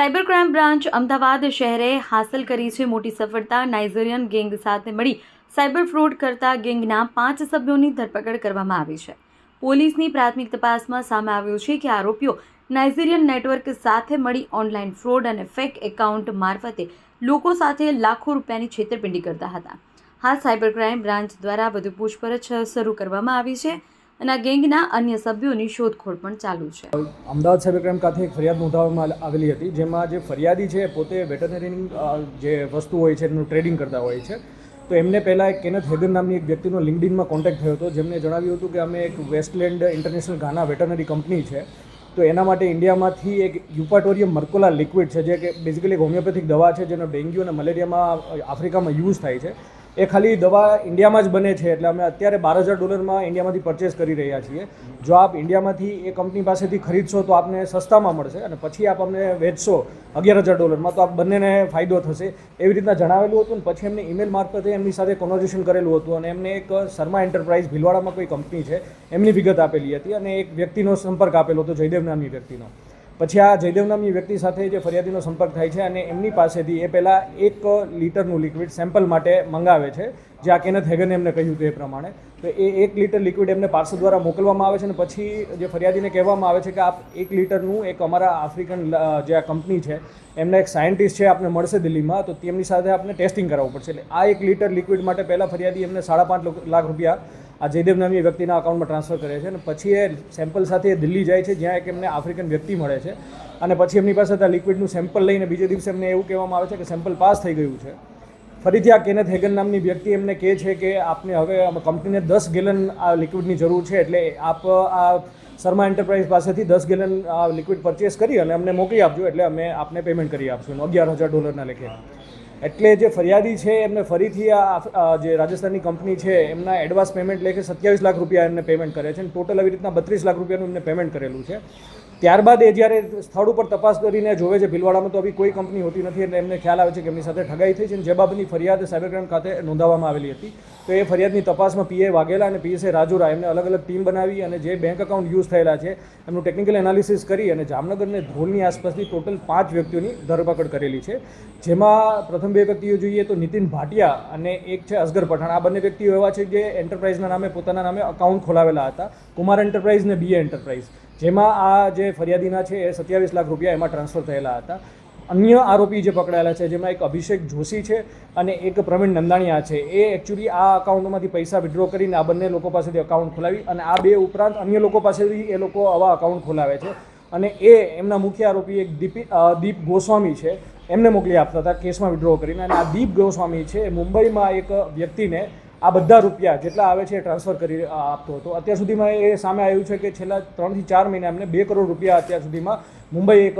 Cyber crime branch Ahmedabad શહેરે હાંસલ કરી છે મોટી સફળતા. નાઇઝેરિયન ગેંગ સાથે મળી સાયબર ફ્રોડ કરતા ગેંગના પાંચ સભ્યોની ધરપકડ કરવામાં આવી છે. પોલીસની પ્રાથમિક તપાસમાં સામે આવ્યું છે કે આરોપીઓ નાઇઝેરિયન નેટવર્ક સાથે મળી ઓનલાઈન ફ્રોડ અને ફેક એકાઉન્ટ મારફતે લોકો સાથે લાખો રૂપિયાની છેતરપિંડી કરતા હતા. હાલ સાયબર ક્રાઇમ બ્રાન્ચ દ્વારા વધુ પૂછપરછ શરૂ કરવામાં આવી છે. અને આ ગેંગના અન્ય સભ્યોની શોધખોળ પણ ચાલુ છે. અમદાવાદ સાયબર ક્રાઇમ ખાતે એક ફરિયાદ નોંધાવવામાં આવેલી હતી, જેમાં જે ફરિયાદી છે પોતે વેટરનરી જે વસ્તુ હોય છે એનું ટ્રેડિંગ કરતા હોય છે. તો એમને પહેલાં એક કેનથ હેગન નામની એક વ્યક્તિનો લિંકડિનમાં કોન્ટેક્ટ થયો હતો જેમને જણાવ્યું હતું કે અમે એક Westland International Ghana veterinary company છે. તો એના માટે ઇન્ડિયામાંથી એક યુપાટોરિયમ મર્કોલા લિક્વિડ છે, જે કે બેઝિકલી એક હોમિયોપેથિક દવા છે, જેનો ડેન્ગ્યુ અને મલેરિયામાં આફ્રિકામાં યુઝ થાય છે. એ ખાલી દવા ઇન્ડિયામાં જ બને છે, એટલે અમે અત્યારે બાર હજાર ડોલરમાં ઇન્ડિયામાંથી પરચેસ કરી રહ્યા છીએ. જો આપ ઇન્ડિયામાંથી એ કંપની પાસેથી ખરીદશો તો આપને સસ્તામાં મળશે અને પછી આપ અમને વેચશો અગિયાર હજાર ડોલરમાં, તો આપ બંનેને ફાયદો થશે. એવી રીતના જણાવેલું હતું અને પછી એમને ઈમેલ મારફતે એમની સાથે કોન્વર્ઝેશન કરેલું હતું અને એમને એક શર્મા એન્ટરપ્રાઇઝ ભીલવાડામાં કોઈ કંપની છે, એમની વિગત આપેલી હતી અને એક વ્યક્તિનો સંપર્ક આપેલો હતો, જયદેવ નામની વ્યક્તિનો. પછી આ જયદેવ નામની વ્યક્તિ સાથે જે ફરિયાદીનો સંપર્ક થાય છે અને એમની પાસેથી એ પહેલાં એક લીટરનું લિક્વિડ સેમ્પલ માટે મંગાવે છે, જે આ કેનેથ હેગને એમને કહ્યું હતું એ પ્રમાણે. તો એ એક લીટર લિક્વિડ એમને પાર્સલ દ્વારા મોકલવામાં આવે છે અને પછી જે ફરિયાદીને કહેવામાં આવે છે કે આપ એક લીટરનું એક અમારા આફ્રિકન જે આ કંપની છે, એમને એક સાયન્ટિસ્ટ છે, આપને મળશે દિલ્હીમાં, તો તેમની સાથે આપણે ટેસ્ટિંગ કરાવવું પડશે. એટલે આ એક લીટર લિક્વિડ માટે પહેલાં ફરિયાદી એમને સાડા પાંચ લાખ રૂપિયા આ જયદેવ નામની વ્યક્તિના અકાઉન્ટમાં ટ્રાન્સફર કરે છે અને પછી એ સેમ્પલ સાથે દિલ્હી જાય છે, જ્યાં એક એમને આફ્રિકન વ્યક્તિ મળે છે. અને પછી એમની પાસે આ લિક્વિડનું સેમ્પલ લઈને બીજે દિવસે એમને એવું કહેવામાં આવે છે કે સેમ્પલ પાસ થઈ ગયું છે. ફરીથી આ કેનેથ હેગન નામની વ્યક્તિ એમને કહે છે કે આપને હવે કંપનીને દસ ગેલન આ લિક્વિડની જરૂર છે, એટલે આપ આ શર્મા એન્ટરપ્રાઇઝ પાસેથી દસ ગેલન આ લિક્વિડ પરચેસ કરી અને અમને મોકલી આપજો, એટલે અમે આપને પેમેન્ટ કરી આપશું. અગિયાર હજાર ડોલરના લેખે. એટલે જે ફરિયાદી છે, એમને ફરીથી આ જે રાજસ્થાનની કંપની છે, એમના એડવાન્સ પેમેન્ટ લેખે સત્યાવીસ લાખ રૂપિયા એમને પેમેન્ટ કરે છે અને ટોટલ આવી રીતના બત્રીસ લાખ રૂપિયાનું એમને પેમેન્ટ કરેલું છે. ત્યારબાદ એ જ્યારે સ્થળ ઉપર તપાસ કરીને જોવે છે, ભીલવાડામાં તો આવી કોઈ કંપની હોતી નથી, એટલે એમને ખ્યાલ આવે છે કે એમની સાથે ઠગાઈ થઈ છે અને જે બાબતની ફરિયાદ સાયબર ક્રાઇમ ખાતે નોંધાવવામાં આવેલી હતી. તો એ ફરિયાદની તપાસમાં પીએ વાઘેલા અને પીએસએ રાજુરા એમને અલગ અલગ ટીમ બનાવી અને જે બેંક એકાઉન્ટ યુઝ થયેલા છે, એમનું ટેકનિકલ એનાલિસિસ કરી અને જામનગરને ધ્રોલની આસપાસથી ટોટલ પાંચ વ્યક્તિઓની ધરપકડ કરેલી છે. જેમાં પ્રથમ બે વ્યક્તિઓ જોઈએ તો નીતિન ભાટિયા અને એક છે અસગર પઠાણ. આ બંને વ્યક્તિઓ એવા છે જે એન્ટરપ્રાઇઝના નામે પોતાના નામે અકાઉન્ટ ખોલાવેલા હતા. કુમાર એન્ટરપ્રાઇઝ ને બીએ એન્ટરપ્રાઇઝ જેમાં આ જે ફરિયાદીના છે એ સત્યાવીસ લાખ રૂપિયા એમાં ટ્રાન્સફર થયેલા હતા. અન્ય આરોપી જે પકડાયેલા છે, જેમાં એક અભિષેક જોશી છે અને એક પ્રવીણ નંદાણીયા છે. એ એકચ્યુઅલી આ અકાઉન્ટમાંથી પૈસા વિડ્રો કરીને આ બંને લોકો પાસેથી અકાઉન્ટ ખોલાવી અને આ બે ઉપરાંત અન્ય લોકો પાસેથી એ લોકો આવા અકાઉન્ટ ખોલાવે છે. અને એ એમના મુખ્ય આરોપી એક દીપી દીપ ગોસ્વામી છે. એમને મોકલી આપતા હતા, કેસમાં વિડ્રો કરીને. અને આ દીપ ગોસ્વામી છે મુંબઈમાં એક વ્યક્તિને આ બધા રૂપિયા જેટલા આવે છે ટ્રાન્સફર કરી આપતો હતો. અત્યાર સુધીમાં એ સામે આવ્યું છે કે છેલ્લા ત્રણથી ચાર મહિના એમને બે કરોડ રૂપિયા અત્યાર સુધીમાં મુંબઈ એક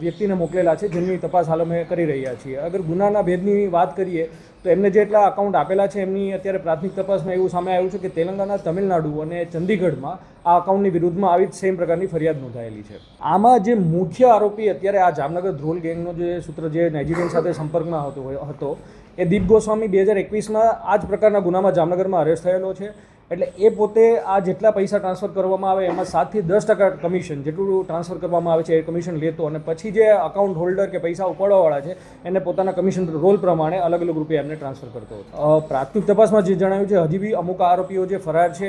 વ્યક્તિને મોકલેલા છે જેમની તપાસ હાલ અમે કરી રહ્યા છીએ. અગર ગુનાના ભેદની વાત કરીએ, તો એમને જેટલા અકાઉન્ટ આપેલા છે એમની અત્યારે પ્રાથમિક તપાસમાં એવું સામે આવ્યું છે કે તેલંગાણા તમિલનાડુ અને ચંદીગઢમાં આ અકાઉન્ટની વિરુદ્ધમાં આવી જ સેમ પ્રકારની ફરિયાદ નોંધાયેલી છે. આમાં જે મુખ્ય આરોપી અત્યારે આ જામનગર ધ્રોલ ગેંગનો જે સૂત્ર જે નાઇજીરિયન સાથે સંપર્કમાં હતો હતો એ દીપ ગોસ્વામી બે હજાર એકવીસમાં આ જ પ્રકારના ગુનામાં જામનગરમાં અરેસ્ટ થયેલો છે. એટલે એ પોતે આ જેટલા પૈસા ટ્રાન્સફર કરવામાં આવે એમાં સાતથી દસ ટકા કમિશન જેટલું ટ્રાન્સફર કરવામાં આવે છે એ કમિશન લેતો અને પછી જે અકાઉન્ટ હોલ્ડર કે પૈસા ઉપાડવાવાળા છે, એને પોતાના કમિશન રોલ પ્રમાણે અલગ અલગ રૂપિયા એમને ટ્રાન્સફર કરતો હતો. પ્રાથમિક તપાસમાં જે જણાવ્યું છે, હજી બી અમુક આરોપીઓ જે ફરાર છે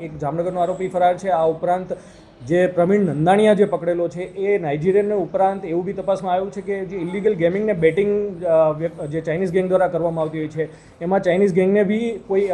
એક જામનગરનો આરોપી ફરાર છે. આ ઉપરાંત જે પ્રવીણ નંદાણીયા જે પકડેલો છે, એ નાઇજીરિયનને ઉપરાંત એવું બી તપાસમાં આવ્યું છે કે જે ઇલીગલ ગેમિંગને બેટિંગ જે ચાઇનીઝ ગેંગ દ્વારા કરવામાં આવતી હોય છે, એમાં ચાઇનીઝ ગેંગને બી કોઈ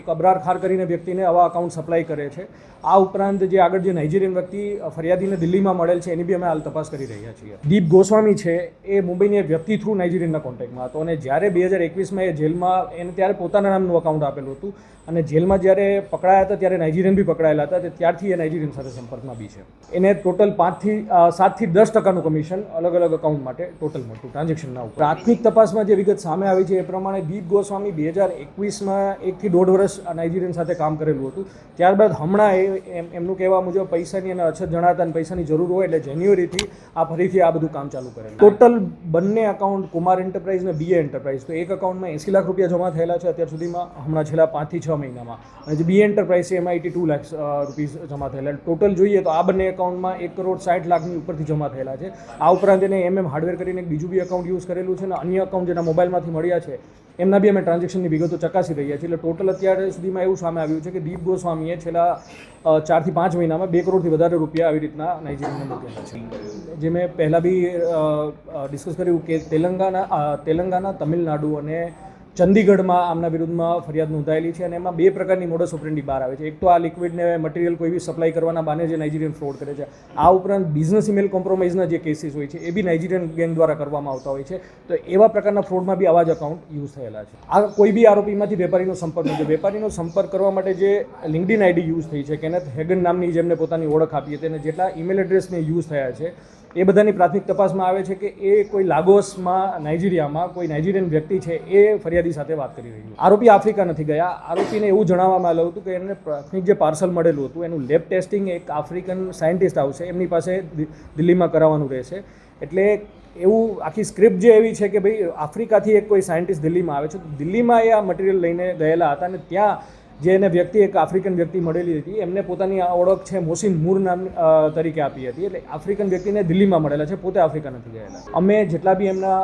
એક અબરાર ખાર કરીને વ્યક્તિને આવા અકાઉન્ટ સપ્લાય કરે છે. આ ઉપરાંત જે આગળ જે નાઇજીરિયન વ્યક્તિ ફરિયાદીને દિલ્હીમાં મળેલ છે, એની બી અમે હાલ તપાસ કરી રહ્યા છીએ. દીપ ગોસ્વામી છે, એ મુંબઈની એક વ્યક્તિ થ્રુ નાઇજીરિયનના કોન્ટેક્ટમાં હતો અને જ્યારે બે હજાર એકવીસમાં એ જેલમાં, એને ત્યારે પોતાના નામનું અકાઉન્ટ આપેલું હતું અને જેલમાં જ્યારે પકડાયા હતા, ત્યારે નાઇજીરિયન બી પકડાયેલા હતા ત્યારથી એ નાઇજીરિયન સાથે સંપર્કમાં બી છે. એને ટોટલ પાંચથી સાતથી દસ ટકાનું કમિશન અલગ અલગ અકાઉન્ટ માટે ટોટલ મળતું ટ્રાન્ઝેક્શનના ઉપર. પ્રાથમિક તપાસમાં જે વિગત સામે આવી છે એ પ્રમાણે દીપ ગોસ્વામી બે હજાર એકવીસમાં એકથી દોઢ વર્ષ નાઇજીરિયન સાથે કામ કરેલું હતું. ત્યારબાદ હમણાં એ, એમ, એમનું કહેવા મુજબ પૈસાની અને અછત જણાતા અને પૈસાની જરૂર હોય એટલે જાન્યુઆરીથી આ ફરીથી આ બધું કામ ચાલુ કરેલું. ટોટલ બંને અકાઉન્ટ કુમાર એન્ટરપ્રાઇઝ અને બીએ એન્ટરપ્રાઇઝ તો એક અકાઉન્ટમાં એંસી લાખ રૂપિયા જમા થયેલા છે અત્યાર સુધીમાં, હમણાં છેલ્લા પાંચથી છ મહિનામાં. અને જે બી એન્ટરપ્રાઇઝ છે એમાં એટી ટુ લાખ રૂપીઝ જમા થયેલા. ટોટલ જોઈએ તો આ બંને એકાઉન્ટમાં એક કરોડ સાઠ લાખની ઉપરથી જમા થયેલા છે. આ ઉપરાંત એને એમ એમ હાર્ડવેર કરીને એક બીજું બી એકાઉન્ટ યુઝ કરેલું છે અને અન્ય એકાઉન્ટ જેના મોબાઈલમાંથી મળ્યા છે, એમના બી અમે ટ્રાન્ઝેક્શનની વિગતો ચકાસી રહ્યા છીએ. એટલે ટોટલ અત્યારે સુધીમાં એવું સામે આવ્યું છે કે દીપ ગોસ્વામીએ છેલ્લા ચારથી પાંચ મહિનામાં બે કરોડથી વધારે રૂપિયા આવી રીતના નાઇજીરિયાને મોકલેલા છે. જે મેં પહેલાં બી ડિસ્કસ કર્યું કે તેલંગાના તેલંગાના, તમિલનાડુ અને ચંદીગઢમાં આમના વિરુદ્ધમાં ફરિયાદ નોંધાયેલી છે અને એમાં બે પ્રકારની મોડસ ઓપરેન્ડી બહાર આવે છે. એક તો આ લિક્વિડને મટીરિયલ કોઈ બી સપ્લાય કરવાના બાને જે નાઇજીરિયન ફ્રોડ કરે છે. આ ઉપરાંત બિઝનેસ ઇમેલ કોમ્પ્રોમાઇઝના જે કેસીસ હોય છે, એ બી નાઇજીરિયન ગેંગ દ્વારા કરવામાં આવતા હોય છે. તો એવા પ્રકારના ફ્રોડમાં બી આવા જ અકાઉન્ટ યુઝ થયેલા છે. આ કોઈ બી આરોપીમાંથી વેપારીનો સંપર્ક નથી વેપારીનો સંપર્ક કરવા માટે જે લિંકડિન આઈડી યુઝ થઈ છે કેનેથ હેગન નામની જેમને પોતાની ઓળખ આપી હતી અને જેટલા ઈમેલ એડ્રેસને યુઝ થયા છે એ બધાની પ્રાથમિક તપાસમાં આવે છે કે એ કોઈ લાગોસમાં, નાઇજીરિયામાં કોઈ નાઇજીરિયન વ્યક્તિ છે, એ ફરિયાદી સાથે વાત કરી રહ્યું છે. આરોપી આફ્રિકા નથી ગયા આરોપીને એવું જણાવવામાં આવ્યું હતું કે એને પ્રાથમિક જે પાર્સલ મળેલું હતું, એનું લેબ ટેસ્ટિંગ એક આફ્રિકન સાયન્ટિસ્ટ આવશે, એમની પાસે દિલ્હીમાં કરાવવાનું રહેશે એટલે એવું આખી સ્ક્રિપ્ટ જે એવી છે કે ભાઈ આફ્રિકાથી એક કોઈ સાયન્ટિસ્ટ દિલ્હીમાં આવે છે દિલ્હીમાં એ આ મટીરિયલ લઈને ગયેલા હતા અને ત્યાં જે એને વ્યક્તિ, એક આફ્રિકન વ્યક્તિ મળેલી હતી, એમને પોતાની આ ઓળખ છે મોસીન મૂર નામ તરીકે આપી હતી. એટલે આફ્રિકન વ્યક્તિને દિલ્હીમાં મળેલા છે, પોતે આફ્રિકા નથી ગયેલા. અમે જેટલા બી એમના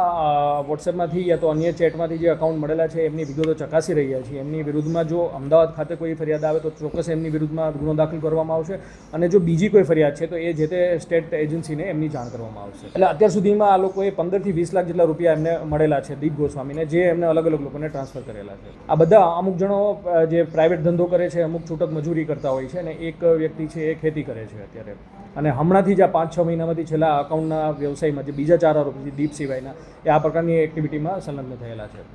વોટ્સએપમાંથી યા તો અન્ય ચેટમાંથી જે અકાઉન્ટ મળેલા છે, એમની વિગતો ચકાસી રહ્યા છીએ. એમની વિરુદ્ધમાં જો અમદાવાદ ખાતે કોઈ ફરિયાદ આવે તો ચોક્કસ એમની વિરુદ્ધમાં ગુનો દાખલ કરવામાં આવશે. અને જો બીજી કોઈ ફરિયાદ છે, તો એ જે તે સ્ટેટ એજન્સીને એમની જાણ કરવામાં આવશે. એટલે અત્યાર સુધીમાં આ લોકોએ પંદરથી વીસ લાખ જેટલા રૂપિયા એમને મળેલા છે દીપ ગોસ્વામીને, જે એમને અલગ અલગ લોકોને ટ્રાન્સફર કરેલા છે. આ બધા અમુક જણો જે પ્રાઇવેટ ધંધો કરે છે, અમુક છૂટક મજૂરી કરતા હોય છે અને એક વ્યક્તિ છે એ ખેતી કરે છે અત્યારે. અને હમણાંથી જ આ પાંચ છ મહિનામાંથી છેલ્લા અકાઉન્ટના વ્યવસાયમાં જે બીજા ચાર આરોપી દીપ સિવાયના, એ આ પ્રકારની એક્ટિવિટીમાં સંલગ્ન થયેલા છે.